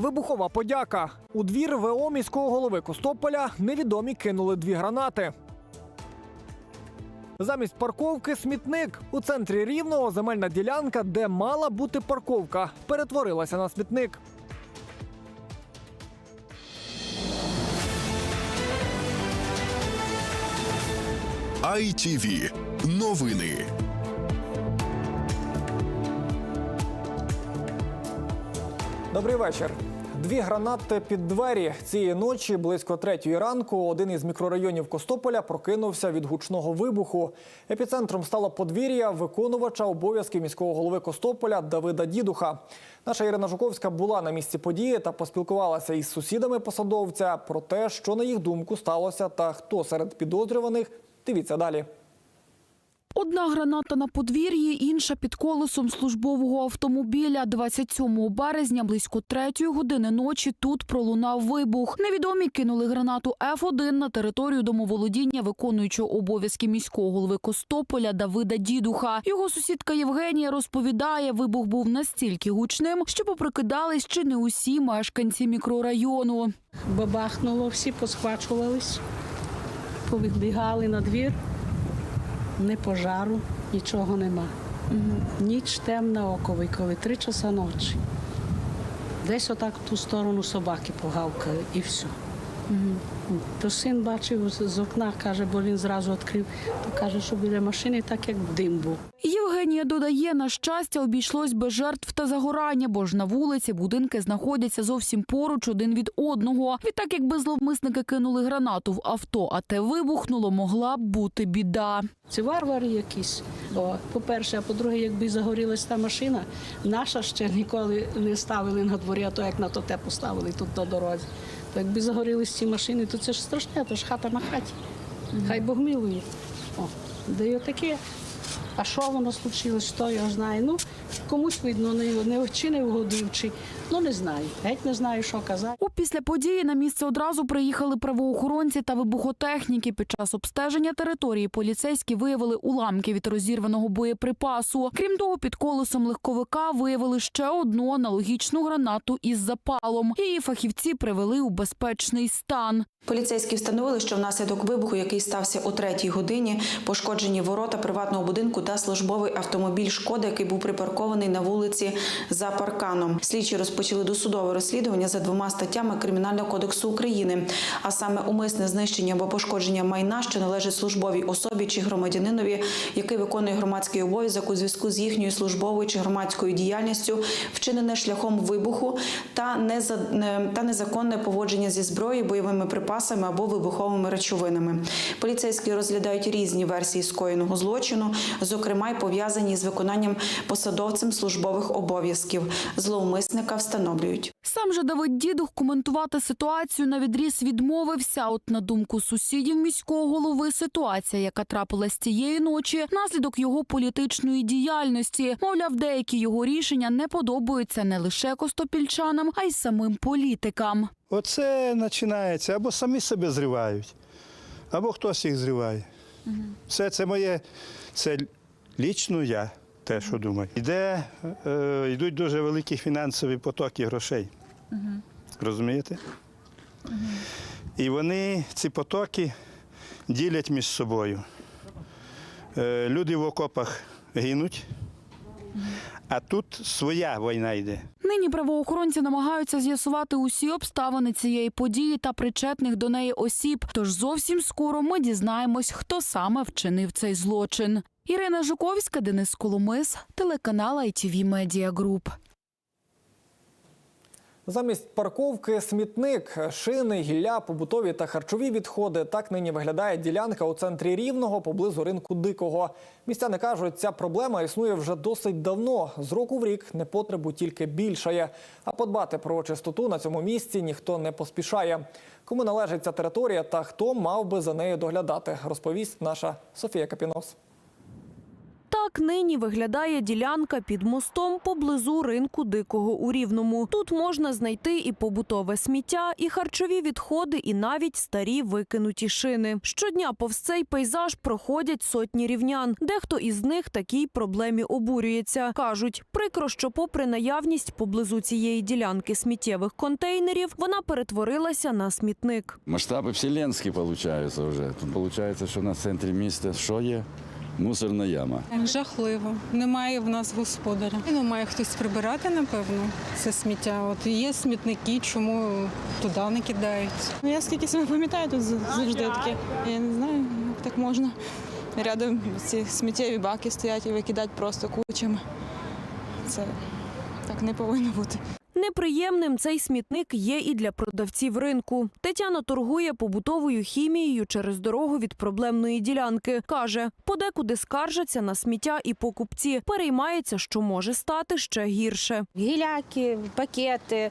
Вибухова подяка. У двір ВО міського голови Костополя невідомі кинули дві гранати. Замість парковки смітник. У центрі рівного земельна ділянка, де мала бути парковка, перетворилася на смітник. ITV. Новини. Добрий вечір. Дві гранати під двері цієї ночі близько третьої ранку. Один із мікрорайонів Костополя прокинувся від гучного вибуху. Епіцентром стало подвір'я виконувача обов'язків міського голови Костополя Давида Дідуха. Наша Ірина Жуковська була на місці події та поспілкувалася із сусідами посадовця про те, що на їх думку сталося, та хто серед підозрюваних. Дивіться далі. Одна граната на подвір'ї, інша під колесом службового автомобіля. 27 березня близько третьої години ночі тут пролунав вибух. Невідомі кинули гранату Ф1 на територію домоволодіння виконуючого обов'язки міського голови Костополя Давида Дідуха. Його сусідка Євгенія розповідає, вибух був настільки гучним, що поприкидались чи не усі мешканці мікрорайону. Бабахнуло, всі посхвачувались, повідбігали на двір, не пожару, нічого нема. Ніч темна оковий, коли три часа ночі. Десь отак в ту сторону собаки погавкали і все. То син бачив з окна, каже, бо він зразу відкрив, то каже, що біля машини так як дим був. Євгенія додає, на щастя, обійшлось без жертв та загорання, бо ж на вулиці будинки знаходяться зовсім поруч один від одного. Відтак, якби зловмисники кинули гранату в авто, а те вибухнуло, могла б бути біда. Це варвари якісь. По-перше, а по-друге, якби загорілась та машина, наша ще ніколи не ставили на дворі, а то як на то те поставили тут на дорозі. То якби загорілись ці машини, то це ж страшне, то ж хата на хаті. Хай Бог милує. О, де й отаке. А що воно случилось, хто його знає. Ну, комусь видно, не, не чи не вгодив, чи ну не знаю. Геть не знаю, що казати. Опісля події на місце одразу приїхали правоохоронці та вибухотехніки. Під час обстеження території поліцейські виявили уламки від розірваного боєприпасу. Крім того, під колесом легковика виявили ще одну аналогічну гранату із запалом. Її фахівці привели у безпечний стан. Поліцейські встановили, що внаслідок вибуху, який стався о третій годині, пошкоджені ворота приватного будинку та службовий автомобіль шкода, який був припаркований на вулиці за парканом. Слідчі розпочали досудове розслідування за двома статтями Кримінального кодексу України, а саме умисне знищення або пошкодження майна, що належить службовій особі чи громадянинові, який виконує громадський обов'язок у зв'язку з їхньою службовою чи громадською діяльністю, вчинене шляхом вибуху та та незаконне поводження зі зброєю, бойовими припасами або вибуховими речовинами. Поліцейські розглядають різні версії скоєного злочину, зокрема й пов'язані з виконанням посадовцем службових обов'язків. Зловмисника встановлюють. Сам же Давид Дідух коментувати ситуацію на відріз відмовився. От на думку сусідів міського голови, ситуація, яка трапилась цієї ночі, наслідок його політичної діяльності. Мовляв, деякі його рішення не подобаються не лише костопільчанам, а й самим політикам. Оце починається, або самі себе зривають, або хтось їх зриває. Все це моє, це лічно я те, що думаю. Іде, е, йдуть дуже великі фінансові потоки грошей. Розумієте? І вони ці потоки ділять між собою. Е, люди в окопах гинуть, а тут своя війна йде. Нині правоохоронці намагаються з'ясувати усі обставини цієї події та причетних до неї осіб. Тож зовсім скоро ми дізнаємось, хто саме вчинив цей злочин. Ірина Жуковська, Денис Коломис, телеканал ITV Media Group. Замість парковки смітник, шини, гілля, побутові та харчові відходи. Так нині виглядає ділянка у центрі Рівного поблизу ринку Дикого. Містяни кажуть, ця проблема існує вже досить давно. З року в рік непотребу тільки більшає. А подбати про чистоту на цьому місці ніхто не поспішає. Кому належить ця територія та хто мав би за нею доглядати, розповість наша Софія Капінос. Так нині виглядає ділянка під мостом поблизу ринку дикого у Рівному. Тут можна знайти і побутове сміття, і харчові відходи, і навіть старі викинуті шини. Щодня повз цей пейзаж проходять сотні рівнян. Дехто із них такій проблемі обурюється. кажуть, прикро, що попри наявність поблизу цієї ділянки сміттєвих контейнерів, вона перетворилася на смітник. Масштаби вселенські получаються вже. Тут виходить, що на центрі міста що є? Мусорна яма. Жахливо. Немає в нас господаря. Не має хтось прибирати, напевно, це сміття. От є смітники, чому туди не кидають. Ну, я скільки себе пам'ятаю, тут завжди таке. Я не знаю, як так можна. Рядом ці сміттєві баки стоять і викидають просто кучами. Це так не повинно бути. Неприємним цей смітник є і для продавців ринку. Тетяна торгує побутовою хімією через дорогу від проблемної ділянки. Каже, подекуди скаржаться на сміття і покупці. Переймається, що може стати ще гірше. Гіляки, пакети,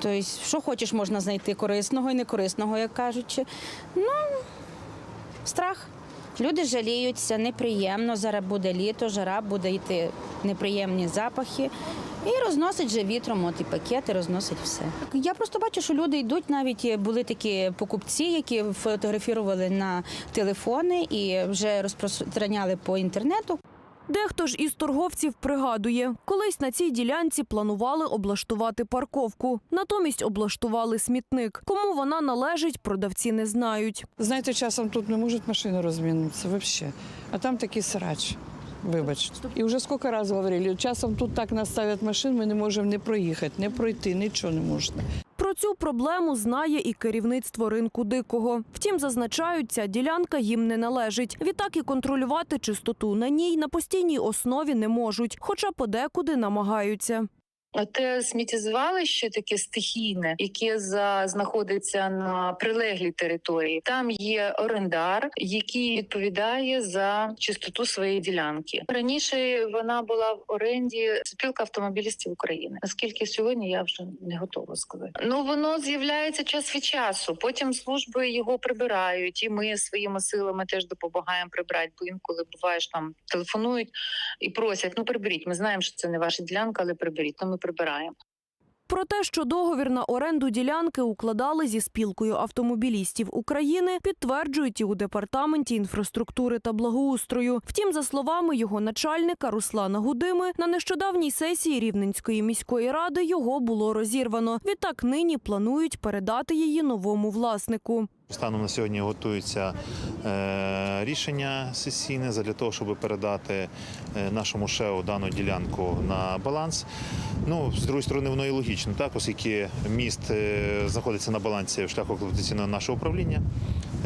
тобто, що хочеш можна знайти корисного і некорисного, як кажучи. Ну, страх. Люди жаліються, неприємно. Зараз буде літо, жара, буде йти неприємні запахи. І розносить же вітром, от і пакети, розносить все. Я просто бачу, що люди йдуть, навіть були такі покупці, які фотографували на телефони і вже розпространяли по інтернету. Дехто ж із торговців пригадує, колись на цій ділянці планували облаштувати парковку. Натомість облаштували смітник. Кому вона належить, продавці не знають. Знаєте, часом тут не можуть машини розмінутися взагалі. А там такий срач. Вибачте. І вже скільки разів говорили, часом тут так наставлять машин, ми не можемо не проїхати, не пройти, нічого не можна. Про цю проблему знає і керівництво ринку дикого. Втім, зазначають, ця ділянка їм не належить. Відтак і контролювати чистоту на ній на постійній основі не можуть, хоча подекуди намагаються. Те сміттєзвалище таке стихійне, яке за знаходиться на прилеглій території. Там є орендар, який відповідає за чистоту своєї ділянки. Раніше вона була в оренді спілка автомобілістів України. Наскільки сьогодні я вже не готова сказати. Ну воно з'являється час від часу. Потім служби його прибирають, і ми своїми силами теж допомагаємо прибрати. Бо інколи буваєш там телефонують і просять: ну приберіть. Ми знаємо, що це не ваша ділянка, але приберіть. Ну ми прибираємо. Про те, що договір на оренду ділянки укладали зі спілкою автомобілістів України, підтверджують і у департаменті інфраструктури та благоустрою. Втім, за словами його начальника Руслана Гудими, на нещодавній сесії Рівненської міської ради його було розірвано. Відтак нині планують передати її новому власнику. Станом на сьогодні готується е, рішення сесійне для того, щоб передати е, нашому ШЕО дану ділянку на баланс. Ну, з другої сторони, воно і логічно, так, оскільки міст е, знаходиться на балансі в шляху експлуатаційного нашого управління.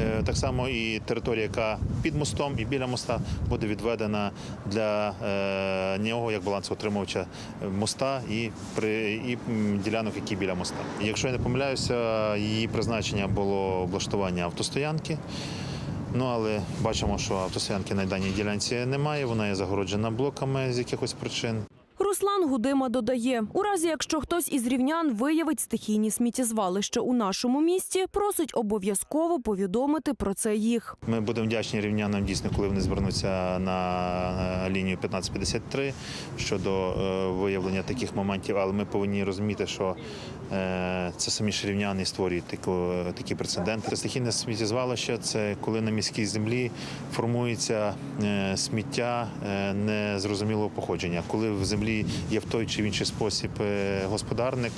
Е, Так само і територія, яка під мостом і біля моста, буде відведена для е, нього як балансоутримувача моста і, при, і ділянок, які біля моста. Якщо я не помиляюся, її призначення було облаштування автостоянки. Ну але бачимо, що автостоянки на даній ділянці немає. Вона є загороджена блоками з якихось причин. Руслан Гудима додає, у разі якщо хтось із рівнян виявить стихійні сміттєзвалища у нашому місті, просить обов'язково повідомити про це їх. Ми будемо вдячні рівнянам дійсно, коли вони звернуться на е, лінію 1553 щодо е, виявлення таких моментів. Але ми повинні розуміти, що е, це самі ж рівняни створюють таку, такі прецеденти. Стихійне сміттєзвалище це коли на міській землі формується сміття незрозумілого походження, коли в землі є в той чи в інший спосіб е, господарник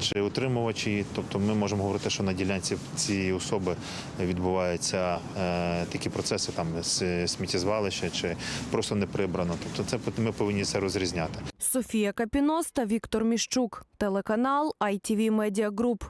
чи утримувачі. Тобто ми можемо говорити, що на ділянці цієї особи відбуваються е, такі процеси, там з сміттєзвалища чи просто не прибрано. Тобто, це ми повинні це розрізняти. Софія Капіноста, Віктор Міщук, телеканал ITV Media Group.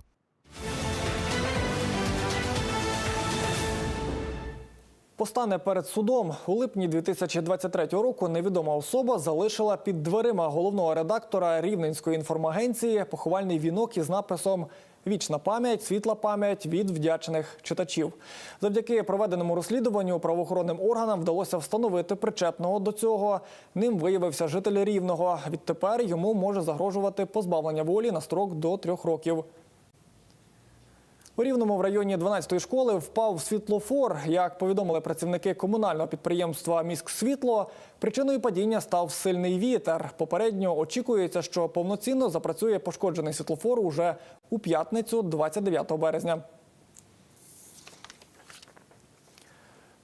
Постане перед судом у липні 2023 року. Невідома особа залишила під дверима головного редактора Рівненської інформагенції поховальний вінок із написом Вічна пам'ять, світла пам'ять від вдячних читачів. Завдяки проведеному розслідуванню правоохоронним органам вдалося встановити причетного до цього. Ним виявився житель рівного. Відтепер йому може загрожувати позбавлення волі на строк до трьох років. У Рівному в районі 12-ї школи впав світлофор. Як повідомили працівники комунального підприємства «Міськсвітло», причиною падіння став сильний вітер. Попередньо очікується, що повноцінно запрацює пошкоджений світлофор уже у п'ятницю, 29 березня.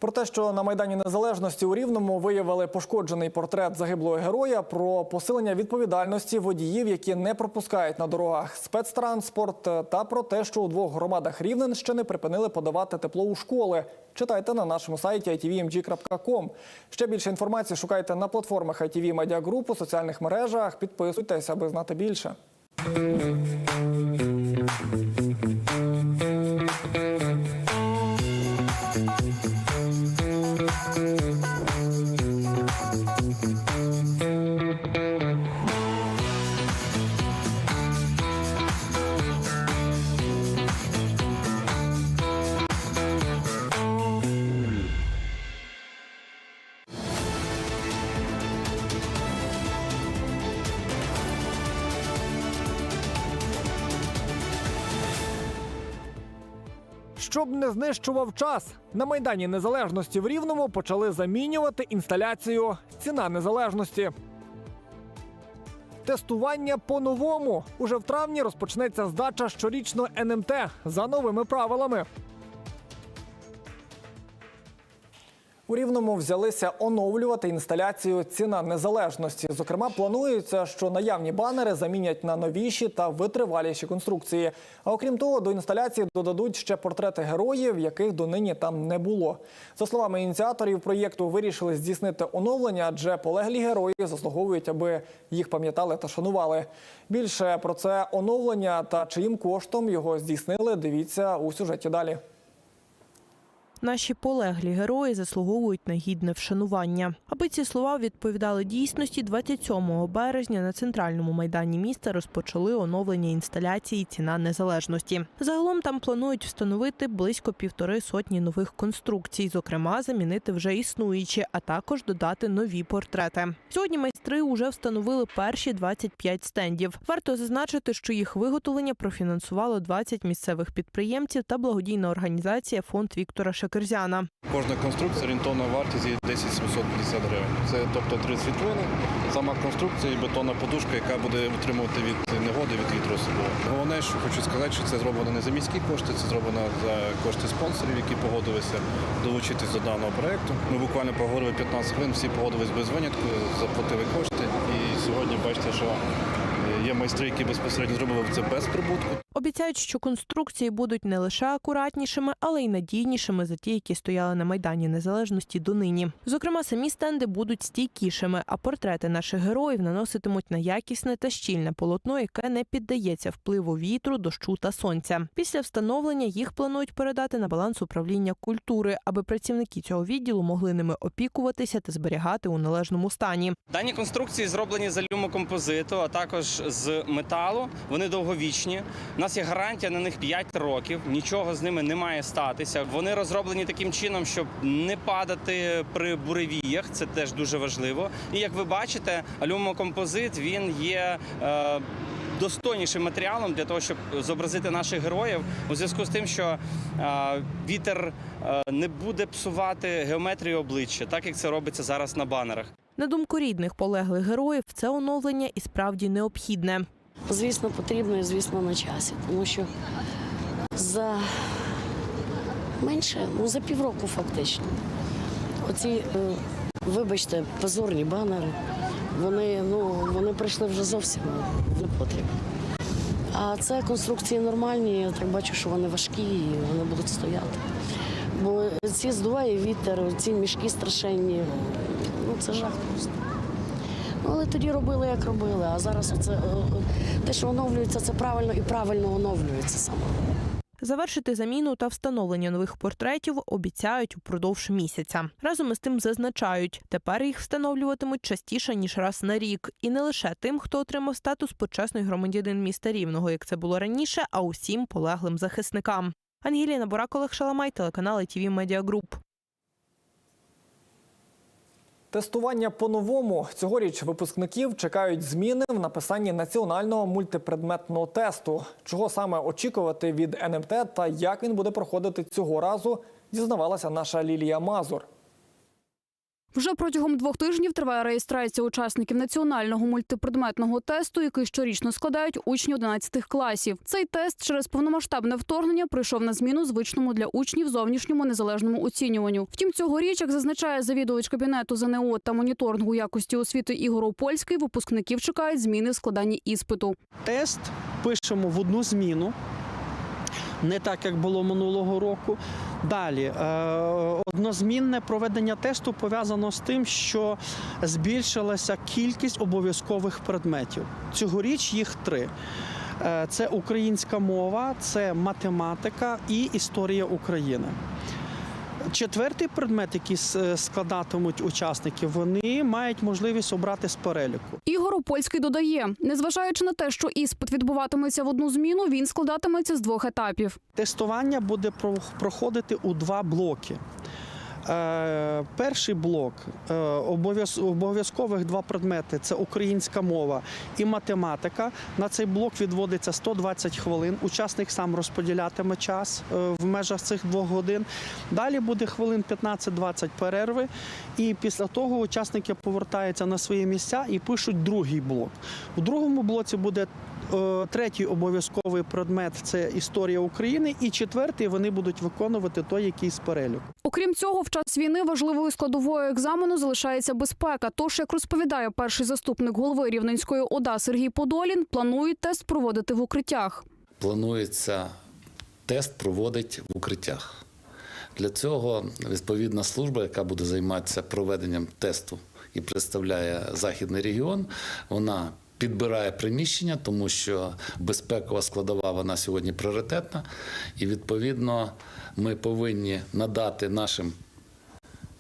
Про те, що на Майдані Незалежності у Рівному виявили пошкоджений портрет загиблого героя, про посилення відповідальності водіїв, які не пропускають на дорогах спецтранспорт, та про те, що у двох громадах Рівненщини припинили подавати тепло у школи. Читайте на нашому сайті itvmg.com. Ще більше інформації шукайте на платформах ITV Media Group, у соціальних мережах. Підписуйтесь, аби знати більше. Щоб не знищував час, на Майдані Незалежності в Рівному почали замінювати інсталяцію Ціна незалежності. Тестування по-новому. Уже в травні розпочнеться здача щорічно НМТ за новими правилами. У Рівному взялися оновлювати інсталяцію Ціна незалежності. Зокрема, планується, що наявні банери замінять на новіші та витриваліші конструкції. А окрім того, до інсталяції додадуть ще портрети героїв, яких донині там не було. За словами ініціаторів проєкту, вирішили здійснити оновлення, адже полеглі герої заслуговують, аби їх пам'ятали та шанували. Більше про це оновлення та чиїм коштом його здійснили. Дивіться у сюжеті далі. Наші полеглі герої заслуговують на гідне вшанування. Аби ці слова відповідали дійсності, 27 березня на центральному майдані міста розпочали оновлення інсталяції Ціна незалежності. Загалом там планують встановити близько півтори сотні нових конструкцій, зокрема замінити вже існуючі, а також додати нові портрети. Сьогодні майстри вже встановили перші 25 стендів. Варто зазначити, що їх виготовлення профінансувало 20 місцевих підприємців та благодійна організація Фонд Віктора Шекерзяна. Кожна конструкція орієнтовна вартість є 10 750 гривень. Це тобто три світлини, сама конструкція і бетонна подушка, яка буде утримувати від негоди, від вітру особливо. Головне, що хочу сказати, що це зроблено не за міські кошти, це зроблено за кошти спонсорів, які погодилися долучитись до даного проекту. Ми буквально поговорили 15 хвилин, всі погодились без винятку, заплатили кошти. І сьогодні бачите, що є майстри, які безпосередньо зробили це без прибутку. Обіцяють, що конструкції будуть не лише акуратнішими, але й надійнішими за ті, які стояли на майдані незалежності донині. Зокрема, самі стенди будуть стійкішими, а портрети наших героїв наноситимуть на якісне та щільне полотно, яке не піддається впливу вітру, дощу та сонця. Після встановлення їх планують передати на баланс управління культури, аби працівники цього відділу могли ними опікуватися та зберігати у належному стані. Дані конструкції зроблені з алюмокомпозиту, а також з металу. Вони довговічні. Нас є гарантія на них 5 років. Нічого з ними не має статися. Вони розроблені таким чином, щоб не падати при буревіях. Це теж дуже важливо. І як ви бачите, алюмокомпозит він є. Е, Достойнішим матеріалом для того, щоб зобразити наших героїв у зв'язку з тим, що е, вітер е, не буде псувати геометрію обличчя, так як це робиться зараз на банерах. На думку рідних полеглих героїв, це оновлення і справді необхідне. Звісно, потрібно і звісно на часі, тому що за менше, ну за півроку фактично. Оці, е, вибачте, позорні банери, вони, ну, вони прийшли вже зовсім не потрібно. А це конструкції нормальні, я так бачу, що вони важкі і вони будуть стояти. Бо ці здуває вітер, ці мішки страшенні, ну це жах просто. Але тоді робили, як робили. А зараз оце, е, е, те, що оновлюється, це правильно і правильно оновлюється саме. Завершити заміну та встановлення нових портретів обіцяють упродовж місяця. Разом із тим зазначають, тепер їх встановлюватимуть частіше ніж раз на рік, і не лише тим, хто отримав статус почесний громадянин міста Рівного, як це було раніше, а усім полеглим захисникам. Ангеліна Борак, Олег Шаламай, телеканал Media Group. Тестування по-новому цьогоріч випускників чекають зміни в написанні національного мультипредметного тесту. Чого саме очікувати від НМТ та як він буде проходити цього разу, дізнавалася наша Лілія Мазур. Вже протягом двох тижнів триває реєстрація учасників національного мультипредметного тесту, який щорічно складають учні 11 класів. Цей тест через повномасштабне вторгнення прийшов на зміну звичному для учнів зовнішньому незалежному оцінюванню. Втім, цьогоріч, як зазначає завідувач кабінету ЗНО та моніторингу якості освіти Ігор Опольський, випускників чекають зміни в складанні іспиту. Тест пишемо в одну зміну. Не так, як було минулого року. Далі е, однозмінне проведення тесту пов'язано з тим, що збільшилася кількість обов'язкових предметів. Цьогоріч їх три: Е, це українська мова, це математика і історія України. Четвертий предмет, який складатимуть учасники, вони мають можливість обрати з переліку. Ігор Опольський додає, незважаючи на те, що іспит відбуватиметься в одну зміну, він складатиметься з двох етапів. Тестування буде про- проходити у два блоки. Е, перший блок е, обов'язкових два предмети це українська мова і математика. На цей блок відводиться 120 хвилин. Учасник сам розподілятиме час е, в межах цих двох годин. Далі буде хвилин 15-20 перерви. І після того учасники повертаються на свої місця і пишуть другий блок. У другому блоці буде третій обов'язковий предмет це історія України, і четвертий вони будуть виконувати той, який з переліку. Окрім цього, в час війни важливою складовою екзамену залишається безпека. Тож, як розповідає перший заступник голови Рівненської ОДА Сергій Подолін, планують тест проводити в укриттях. планується тест проводить в укриттях. Для цього відповідна служба, яка буде займатися проведенням тесту і представляє західний регіон, вона підбирає приміщення, тому що безпекова складова вона сьогодні пріоритетна, і відповідно ми повинні надати нашим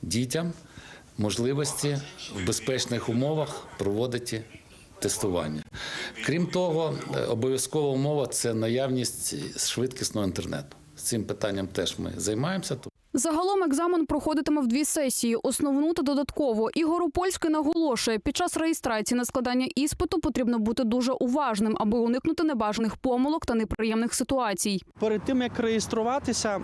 дітям можливості в безпечних умовах проводити тестування. Крім того, обов'язкова умова це наявність швидкісного інтернету. З цим питанням теж ми займаємося. Загалом екзамен проходитиме в дві сесії: основну та додатково. Ігор Опольський наголошує, під час реєстрації на складання іспиту потрібно бути дуже уважним, аби уникнути небажаних помилок та неприємних ситуацій. Перед тим як реєструватися, е,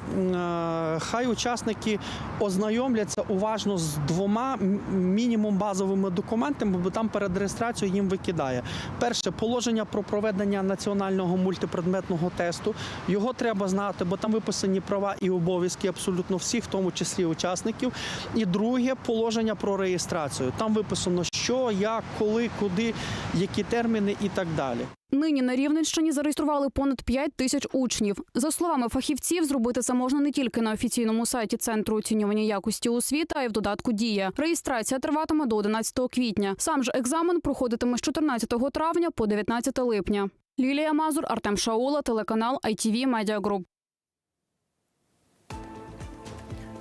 хай учасники ознайомляться уважно з двома мінімум базовими документами, бо там перед реєстрацією їм викидає. Перше положення про проведення національного мультипредметного тесту. Його треба знати, бо там виписані права і обов'язки абсолютно всіх, в тому числі учасників. І друге положення про реєстрацію. Там виписано, що, як, коли, куди, які терміни і так далі. Нині на Рівненщині зареєстрували понад 5 тисяч учнів. За словами фахівців, зробити це можна не тільки на офіційному сайті Центру оцінювання якості освіти, а й в додатку Дія. Реєстрація триватиме до 11 квітня. Сам же екзамен проходитиме з 14 травня по 19 липня. Лілія Мазур, Артем Шаула, телеканал ITV Media Group.